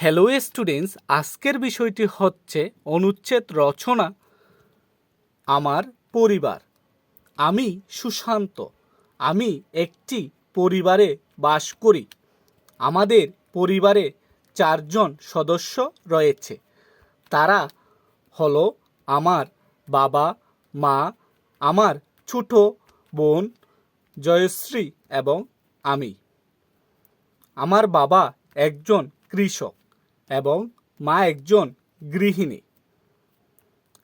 Hello students আজকের বিষয়টি হচ্ছে অনুচ্ছেদ রচনা আমার পরিবার। আমি সুশান্ত। আমি একটি পরিবারে বাস করি। আমাদের পরিবারে চারজন সদস্য রয়েছে। তারা হলো আমার বাবা, মা, আমার ছোট বোন, জয়শ্রী এবং আমি। আমার বাবা একজন কৃষক। এবং মা একজন গৃহিণী।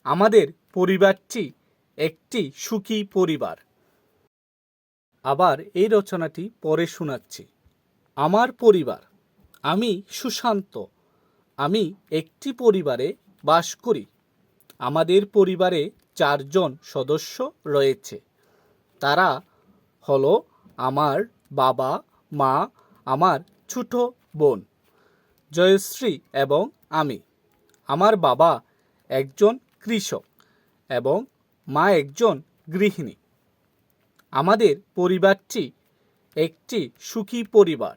আমাদের পরিবারটি একটি সুখী পরিবার। আবার এই রচনাটি পরে শোনাচ্ছি। আমার পরিবার, আমি সুশান্ত। আমি একটি পরিবারে বাস করি। আমাদের পরিবারে চারজন সদস্য রয়েছে। তারা হলো আমার বাবা, মা, আমার ছোট বোন। জয়শ্রী এবং আমি। আমার বাবা একজন কৃষক এবং মা একজন গৃহিণী। আমাদের পরিবারটি একটি সুখী পরিবার।